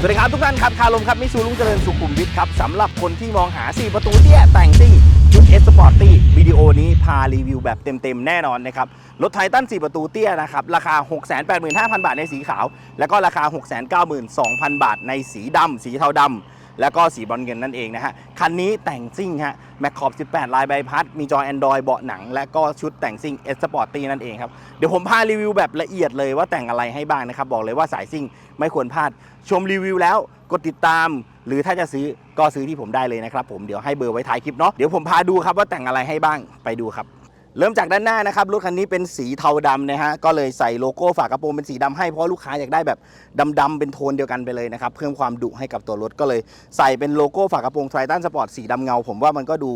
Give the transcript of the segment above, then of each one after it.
สวัสดีครับทุกท่านครับคาลมครับมิสูลุงเจริญสุขุมวิทครับสำหรับคนที่มองหา 4 ประตูเตี้ยแต่งซิ่ง ดีโอนี้พารีวิวแบบเต็มๆ แน่นอนนะครับ รถไททัน 4 ประตูเตี้ยนะครับ ราคา 685,000 บาทในสีขาว แล้วก็ราคา 692,000 บาทในสีดำสีเทาดำแล้วก็สีบอนเงินนั่นเองนะฮะ คันนี้แต่งซิ่งฮะแมคคอบ 18 ลายใบพัด มีจอ Android เบาะหนัง และก็ชุดแต่งซิ่งเอสสปอร์ตี้นั่นเองครับ เดี๋ยวผมพารีวิวแบบละเอียดเลยว่าแต่งอะไรให้บ้างนะครับ บอกเลยว่าสายซิ่งไม่ควรพลาด ชมรีวิวแล้ว กดติดตาม หรือถ้าจะซื้อก็ซื้อที่ผมได้เลยนะครับผมเดี๋ยวให้เบอร์ไว้ท้ายคลิปเนาะเดี๋ยวผมพาดูครับว่าแต่งอะไรให้บ้างไปดูครับ เริ่มจากด้านหน้านะครับรถคันนี้เป็นสีเทาดำนะฮะก็เลยใส่โลโก้ฝากระโปรงเป็นสีดำให้เพราะลูกค้าอยากได้แบบดำๆเป็นโทนเดียวกันไปเลยนะครับเพิ่มความดุให้กับตัวรถก็เลยใส่เป็นโลโก้ฝากระโปรงไททันสปอร์ตสีดำเงา ผมว่ามันก็ดู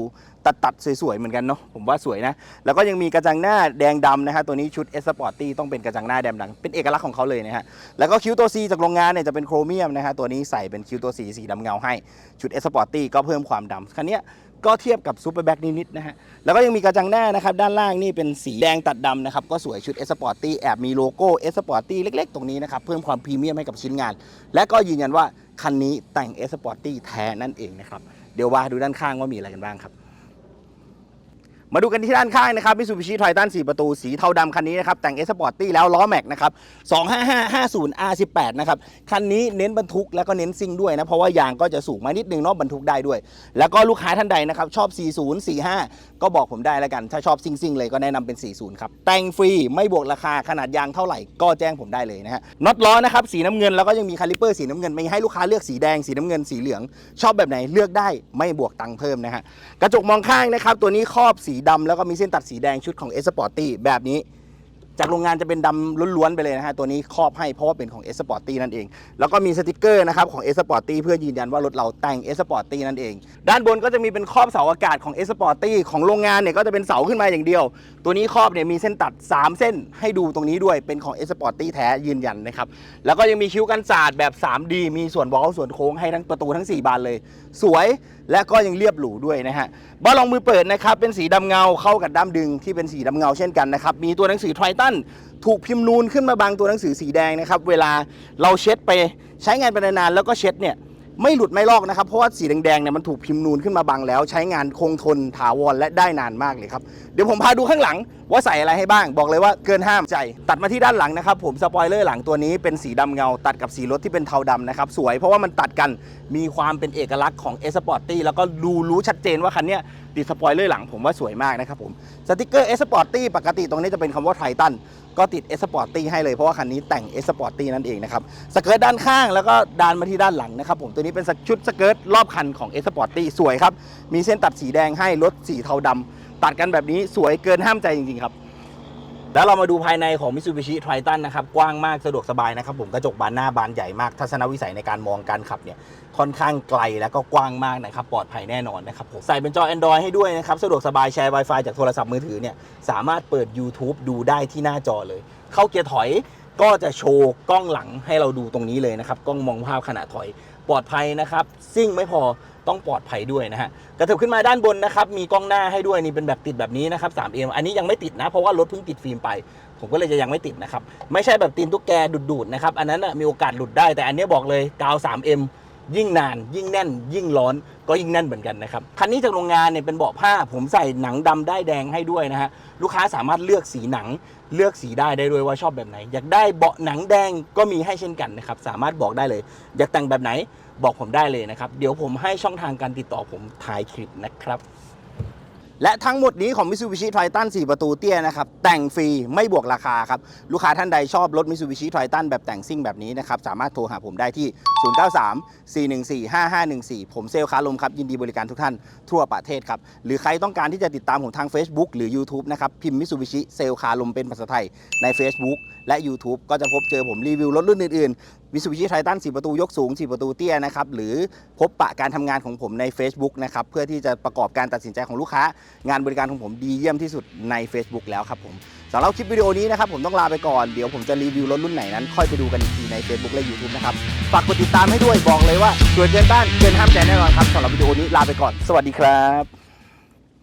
ตัดตัดๆสวยๆเหมือนกันเนาะผมว่าสวยนะแล้วก็ยังมีกระจังหน้าแดงดำนะฮะตัวนี้ชุดเอสปอร์ตี้ต้องเป็นกระจังหน้าแดงดำเป็นเอกลักษณ์ของเขาเลยนะฮะแล้วก็คิ้วตัว C จากโรงงานเนี่ยจะเป็นโครเมียมนะฮะตัวนี้ใส่เป็นคิ้วตัว C สีดำเงาให้ชุดเอสปอร์ตี้ก็เพิ่มความดำคันเนี้ย ก็เทียบกับซูเปอร์แบ็กนิดๆนะฮะ แล้วก็ยังมีกระจังหน้านะครับ ด้านล่างนี่เป็นสีแดงตัดดำนะครับ ก็สวยชุดเอสปอร์ตี้แอบมีโลโก้เอสปอร์ตี้เล็กๆ ตรงนี้นะครับ เพิ่มความพรีเมียมให้กับชิ้นงาน และก็ยืนยันว่าคันนี้แต่งเอสปอร์ตี้แท้นั่นเองนะครับ เดี๋ยวว่าดูด้านข้างว่ามีอะไรกันบ้างครับ มาดูกันที่ด้านข้างนะครับมิซูบิชิไททัน4ประตูสีเทาดำคันนี้นะครับ แต่งเอสปอร์ตี้แล้วล้อแม็กนะครับ 25550 R18 นะครับ คันนี้เน้นบรรทุกแล้วก็เน้นซิ่งด้วยนะ เพราะว่ายางก็จะสูงมานิดนึงเนาะบรรทุกได้ด้วย แล้วก็ลูกค้าท่านใดนะครับ ชอบ 40 45 ก็บอกผมได้แล้วกัน ถ้าชอบซิ่งๆเลยก็แนะนำเป็น 40 ครับ แต่งฟรีไม่บวกราคาขนาดยางเท่าไหร่ก็แจ้งผมได้เลยนะฮะน็อตล้อนะครับสีน้ำเงินแล้วก็ยังมีคาลิเปอร์สีน้ำเงินม่ให้ลูกค้าเลือกสีแดงสีน้ำเงินสีเหลือง ชอบแบบไหนเลือกได้ไม่บวกตังค์เพิ่มนะฮะกระจกมองข้างนะครับตัวนี้ครอบสีดำแล้วก็มีเส้นตัดสีแดงชุดของ S Sporty แบบนี้ จากโรงงานจะเป็นดำล้วนๆไปเลยนะฮะตัวนี้ครอบให้เพราะว่าเป็นของ S Sporty นั่นเอง แล้วก็มีสติกเกอร์นะครับของ S Sporty เพื่อยืนยันว่ารถเราแต่ง S Sporty นั่นเอง ด้านบนก็จะมีเป็นครอบเสาอากาศของ S Sporty ของโรงงานเนี่ยก็จะเป็นเสาขึ้นมาอย่างเดียว ตัวนี้ครอบเนี่ยมีเส้นตัด 3 เส้นให้ดูตรงนี้ด้วยเป็นของ S Sporty แท้ยืนยันนะครับแล้วก็ยังมีคิ้วกันศาสตร์แบบ 3D มีส่วนวอลส่วนโค้งให้ทั้งประตูทั้ง 4 บานเลย สวย และก็ยังเรียบหรูด้วยนะฮะบ้านรองมือเปิดนะครับเป็นสีดำเงาเข้ากับด้ามดึงที่เป็นสีดำเงาเช่นกันนะครับมีตัวหนังสือไททันถูกพิมพ์นูนขึ้นมาบางตัวหนังสือสีแดงนะครับเวลาเราเช็ดไปใช้งานไปนานๆแล้วก็เช็ดเนี่ย ไม่หลุดไม่ลอกนะครับ เพราะว่าสีแดงๆเนี่ยมันถูกพิมพ์นูนขึ้นมาบังแล้ว ใช้งานคงทนถาวรและได้นานมากเลยครับ เดี๋ยวผมพาดูข้างหลังว่าใส่อะไรให้บ้าง บอกเลยว่าเกินห้ามใจ ตัดมาที่ด้านหลังนะครับ ผมสปอยเลอร์หลังตัวนี้เป็นสีดำเงา ตัดกับสีรถที่เป็นเทาดำนะครับ สวยเพราะว่ามันตัดกันมีความเป็นเอกลักษณ์ของ S Sporty แล้วก็ดูรู้ชัดเจนว่าคันนี้ติดสปอยเลอร์หลังผมว่าสวยมากนะครับผมสติกเกอร์ S Sporty ปกติตรงนี้จะเป็นคำว่าไททัน ก็ติด S Sporty ให้เลยเพราะว่าคันนี้แต่ง S Sporty นั่นเองนะครับสเกิร์ตด้านข้างแล้วก็ดานมาที่ด้านหลังนะครับผมตัวนี้เป็นชุดสเกิร์ตรอบคันของ S Sporty สวยครับมีเส้นตัดสีแดงให้รถสีเทาดำตัดกันแบบนี้สวยเกินห้ามใจจริงๆครับ แล้วเรามาดูภายในของ Mitsubishi Triton นะครับ กว้างมากสะดวกสบายนะครับผมกระจกบานหน้าบานใหญ่มาก ทัศนวิสัยในการมองการขับเนี่ยค่อนข้างไกลแล้วก็กว้างมากนะครับ ปลอดภัยแน่นอนนะครับผมใส่เป็นจอ Android ให้ด้วยนะครับ สะดวกสบายแชร์ Wi-Fi จากโทรศัพท์มือถือเนี่ยสามารถเปิด YouTube ดูได้ที่หน้าจอเลย เข้าเกียร์ถอย ก็จะโชว์กล้องหลังให้เราดูตรงนี้เลยนะครับ กล้องมองภาพขณะถอยปลอดภัยนะครับ ซิ่งไม่พอต้องปลอดภัยด้วยนะฮะกระเถิบขึ้นมาด้านบนนะครับ มีกล้องหน้าให้ด้วยนี่เป็นแบบติดแบบนี้นะครับ 3M อันนี้ยังไม่ติดนะ เพราะว่ารถเพิ่งติดฟิล์มไป ผมก็เลยจะยังไม่ติดนะครับ ไม่ใช่แบบตีนตุ๊กแกดูดๆนะครับ อันนั้นนะมีโอกาสหลุดได้แต่อันนี้บอกเลยกาว 3M ยิ่งนานยิ่งแน่น ยิ่งร้อนก็ยิ่งแน่นเหมือนกันนะครับคันนี้จากโรงงานเนี่ยเป็นเบาะผ้า ผมใส่หนังดำได้แดงให้ด้วยนะฮะลูกค้าสามารถเลือกสีหนังเลือกสีได้ได้ด้วยว่าชอบแบบไหน อยากได้เบาะหนังแดงก็มีให้เช่นกันนะครับสามารถบอกได้เลย อยากแต่งแบบไหนบอกผมได้เลยนะครับเดี๋ยวผมให้ช่องทางการติดต่อผมท้ายคลิปนะครับ และทั้งหมดนี้ของ Mitsubishi Triton 4 ประตูเตี้ยนะครับ แต่งฟรีไม่บวกราคาครับ ลูกค้าท่านใดชอบรถ Mitsubishi Triton แบบแต่งซิ่งแบบนี้นะครับ สามารถโทรหาผมได้ที่ 0934145514 ผมเซลลคาลมครับ ยินดีบริการทุกท่านทั่วประเทศครับ หรือใครต้องการที่จะติดตามผมทาง Facebook หรือ YouTube นะครับ พิมพ์ Mitsubishi เซลลคาลมเป็นภาษาไทยใน Facebook และ YouTube ก็จะพบเจอผมรีวิวรถรุ่นอื่นๆ Mitsubishi Triton 4ประตูยกสูง 4 ประตูเตี้ยนะครับหรือพบปะการทำงานของผมใน Facebook นะครับเพื่อที่จะประกอบการตัดสินใจของลูกค้า งานบริการของผมดีเยี่ยมที่สุดใน Facebook แล้วครับผมสำหรับคลิปวิดีโอนี้นะครับผมต้องลาไปก่อนเดี๋ยวผมจะรีวิวรถรุ่นไหนนั้น ค่อยไปดูกันอีกทีใน Facebook และ YouTube นะครับฝากกดติดตามให้ด้วยบอกเลยว่าสวยเกินต้านเกินห้ามใจแน่นอนครับสำหรับวิดีโอนี้ลาไปก่อน สวัสดีครับ